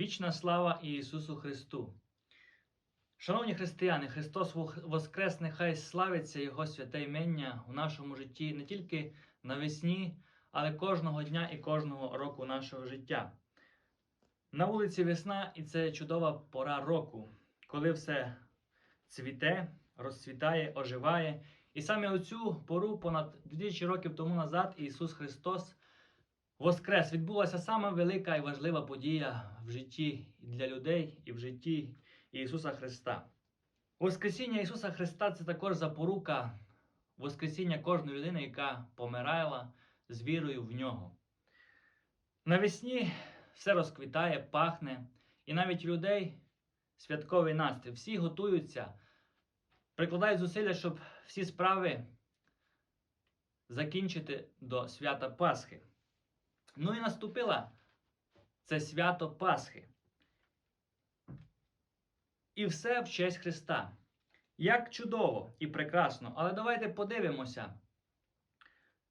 Вічна слава Ісусу Христу! Шановні християни, Христос Воскрес, нехай славиться Його святе імення у нашому житті не тільки навесні, але кожного дня і кожного року нашого життя. На вулиці весна, і це чудова пора року, коли все цвіте, розцвітає, оживає. І саме у цю пору, понад 2000 років тому назад, Ісус Христос Воскрес відбулася сама велика і важлива подія в житті для людей і в житті Ісуса Христа. Воскресіння Ісуса Христа це також запорука Воскресіння кожної людини, яка помирала з вірою в нього. Навесні все розквітає, пахне, і навіть у людей святковий настрій. Всі готуються, прикладають зусилля, щоб всі справи закінчити до свята Пасхи. Ну і наступила це свято Пасхи. І все в честь Христа. Як чудово і прекрасно, але давайте подивимося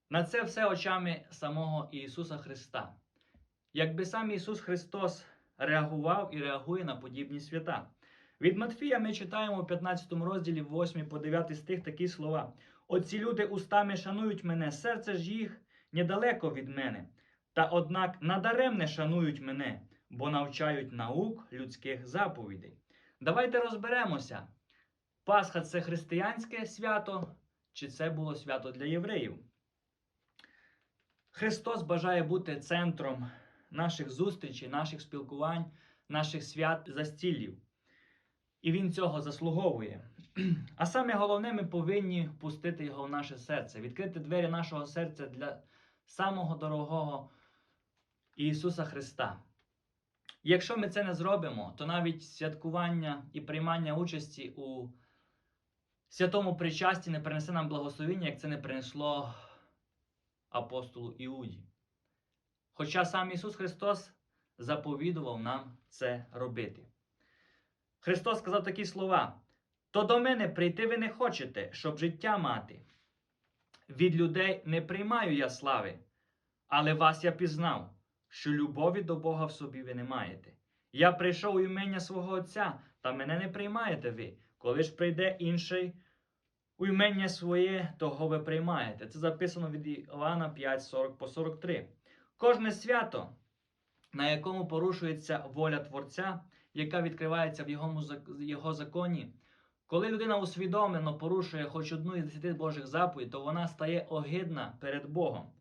на це все очами самого Ісуса Христа. Якби сам Ісус Христос реагував і реагує на подібні свята. Від Матфія ми читаємо у 15 розділі 8 по 9 стих такі слова: Оці люди устами шанують мене, серце ж їх недалеко від мене. Та однак надаремне шанують мене, бо навчають наук людських заповідей. Давайте розберемося, Пасха це християнське свято, чи це було свято для євреїв. Христос бажає бути центром наших зустрічей, наших спілкувань, наших свят застіллів. І Він цього заслуговує. А саме головне, ми повинні пустити його в наше серце, відкрити двері нашого серця для самого дорогого Ісуса Христа. Якщо ми це не зробимо, то навіть святкування і приймання участі у святому причасті не принесе нам благословення, як це не принесло апостолу Іуді. Хоча сам Ісус Христос заповідував нам це робити. Христос сказав такі слова: то до мене прийти ви не хочете, щоб життя мати. Від людей не приймаю я слави, але вас я пізнав що любові до Бога в собі ви не маєте. Я прийшов у імення свого Отця, та мене не приймаєте ви. Коли ж прийде інший у імення своє, того ви приймаєте. Це записано від Івана 5, 40 по 43. Кожне свято, на якому порушується воля Творця, яка відкривається в його, законі, коли людина усвідомлено порушує хоч одну із десяти Божих заповідей, то вона стає огидна перед Богом.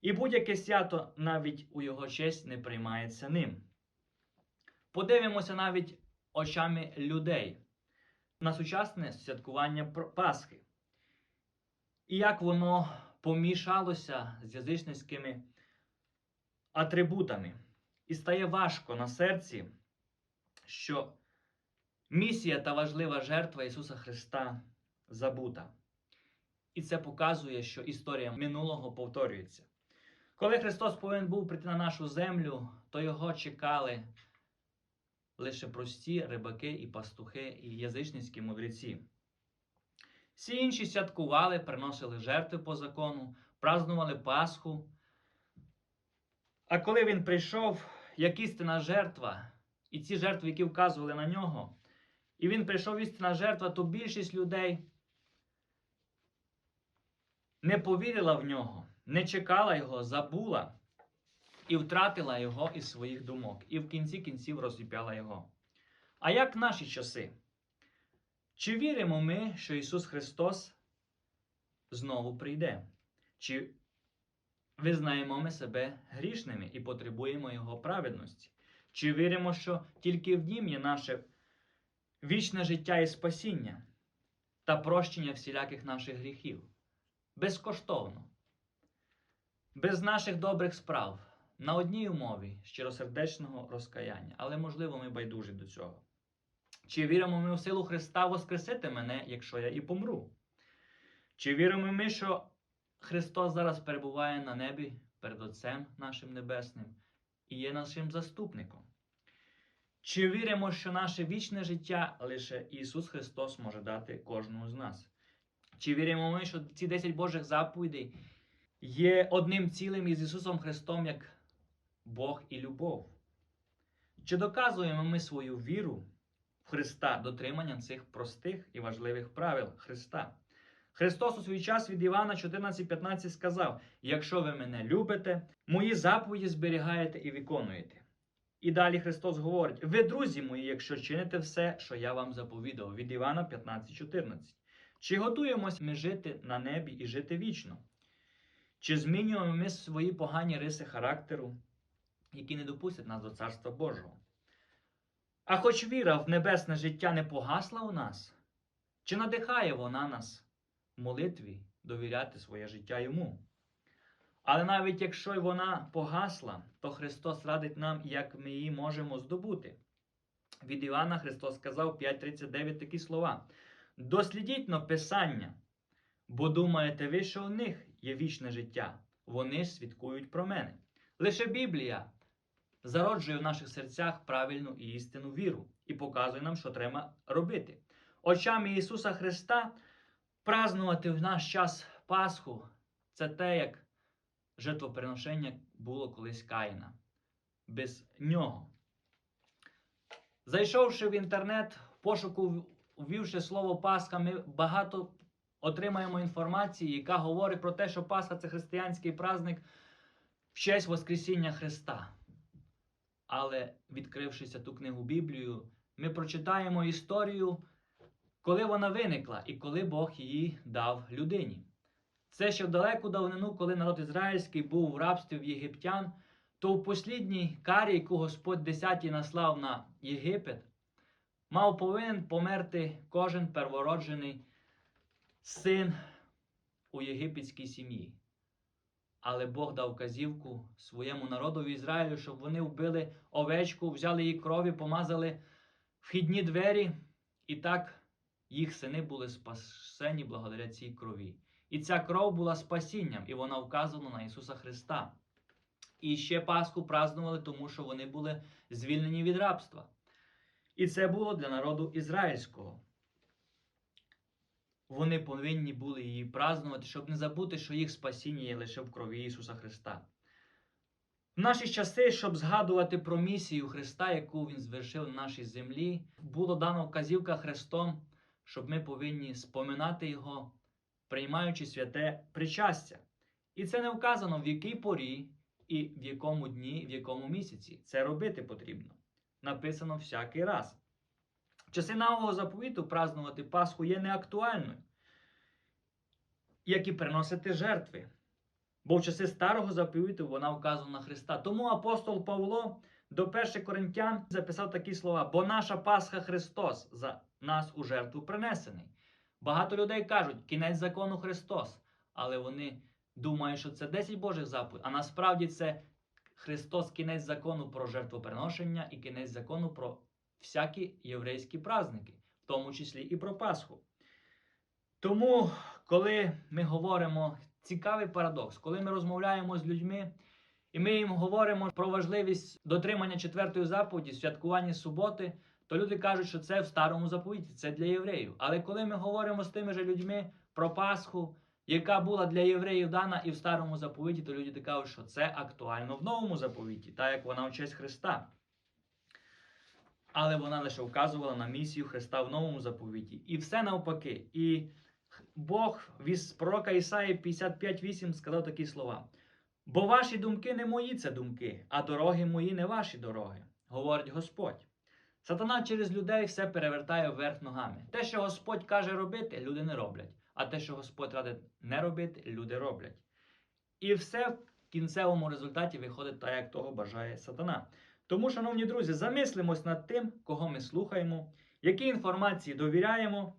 І будь-яке свято навіть у його честь не приймається ним. Подивимося навіть очами людей на сучасне святкування Пасхи. І як воно помішалося з язичницькими атрибутами. І стає важко на серці, що місія та важлива жертва Ісуса Христа забута. І це показує, що історія минулого повторюється. Коли Христос повинен був прийти на нашу землю, то його чекали лише прості рибаки і пастухи, і язичницькі мудреці. Всі інші святкували, приносили жертви по закону, празнували Пасху. А коли він прийшов, як істина жертва, і ці жертви, які вказували на нього, і він прийшов істина жертва, то більшість людей не повірила в нього не чекала його, забула і втратила його із своїх думок, і в кінці кінців розіп'яла його. А як наші часи? Чи віримо ми, що Ісус Христос знову прийде? Чи визнаємо ми себе грішними і потребуємо Його праведності? Чи віримо, що тільки в Нім є наше вічне життя і спасіння та прощення всіляких наших гріхів? Безкоштовно без наших добрих справ на одній умові щиросердечного розкаяння, але, можливо, ми байдужі до цього. Чи віримо ми у силу Христа воскресити мене, якщо я і помру? Чи віримо ми, що Христос зараз перебуває на небі перед Отцем нашим Небесним і є нашим заступником? Чи віримо, що наше вічне життя лише Ісус Христос може дати кожному з нас? Чи віримо ми, що ці 10 Божих заповідей є одним цілим із Ісусом Христом як Бог і любов? Чи доказуємо ми свою віру в Христа дотриманням цих простих і важливих правил Христа? Христос у свій час від Івана 14:15 сказав: Якщо ви мене любите, мої заповіді зберігаєте і виконуєте. І далі Христос говорить: Ви, друзі мої, якщо чините все, що я вам заповідав, від Івана 15:14. Чи готуємось ми жити на небі і жити вічно? Чи змінюємо ми свої погані риси характеру, які не допустять нас до Царства Божого? А хоч віра в небесне життя не погасла у нас, чи надихає вона нас в молитві довіряти своє життя йому? Але навіть якщо й вона погасла, то Христос радить нам, як ми її можемо здобути. Від Івана Христос сказав 5:39 такі слова: Дослідіть но Писання, бо думаєте ви, що у них є вічне життя, вони ж свідкують про мене. Лише Біблія зароджує в наших серцях правильну і істинну віру і показує нам, що треба робити. Очами Ісуса Христа празнувати в наш час Пасху це те, як жертвоприношення було колись Каїна. Без нього. Зайшовши в інтернет, пошуку, ввівши слово Пасха, ми багато отримаємо інформації, яка говорить про те, що Пасха це християнський праздник в честь Воскресіння Христа. Але відкрившися ту книгу Біблію, ми прочитаємо історію, коли вона виникла і коли Бог її дав людині. Це ще в далеку давнину, коли народ ізраїльський був в рабстві в єгиптян, то в послідній карі, яку Господь десятій наслав на Єгипет, мав повинен померти кожен первороджений син у єгипетській сім'ї. Але Бог дав казівку своєму народу Ізраїлю, щоб вони вбили овечку, взяли її крові, помазали вхідні двері, і так їх сини були спасені благодаря цій крові. І ця кров була спасінням, і вона вказана на Ісуса Христа. І ще Пасху празднували, тому що вони були звільнені від рабства. І це було для народу ізраїльського. Вони повинні були її празднувати, щоб не забути, що їх спасіння є лише в крові Ісуса Христа. В наші часи, щоб згадувати про місію Христа, яку Він звершив на нашій землі, було дано вказівка Христом, щоб ми повинні споминати Його, приймаючи святе причастя. І це не вказано, в якій порі і в якому дні, в якому місяці. Це робити потрібно. Написано всякий раз. Часи нового заповіту празнувати Пасху є неактуальною, як і приносити жертви. Бо в часи старого заповіту вона вказана на Христа. Тому апостол Павло до 1 Коринтян записав такі слова: бо наша Пасха Христос за нас у жертву принесений. Багато людей кажуть, кінець закону Христос, але вони думають, що це 10 Божих заповідей, а насправді це Христос кінець закону про жертвоприношення і кінець закону про всякі єврейські праздники, в тому числі і про Пасху. Тому, коли ми говоримо цікавий парадокс, коли ми розмовляємо з людьми, і ми їм говоримо про важливість дотримання четвертої заповіді, святкування суботи, то люди кажуть, що це в старому заповіті, це для євреїв. Але коли ми говоримо з тими же людьми про Пасху, яка була для євреїв дана і в старому заповіті, то люди кажуть, що це актуально в новому заповіті, так як вона в честь Христа. Але вона лише вказувала на місію Христа в новому заповіті. І все навпаки. І Бог від пророка Ісаї 55.8 сказав такі слова: Бо ваші думки не мої це думки, а дороги мої не ваші дороги, говорить Господь. Сатана через людей все перевертає вверх ногами. Те, що Господь каже робити, люди не роблять. А те, що Господь радить не робити, люди роблять. І все в кінцевому результаті виходить так, як того бажає сатана. Тому, шановні друзі, замислимось над тим, кого ми слухаємо, які інформації довіряємо,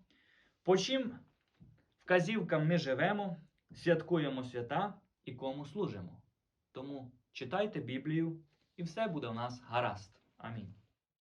по чим вказівкам ми живемо, святкуємо свята і кому служимо. Тому читайте Біблію, і все буде у нас гаразд. Амінь.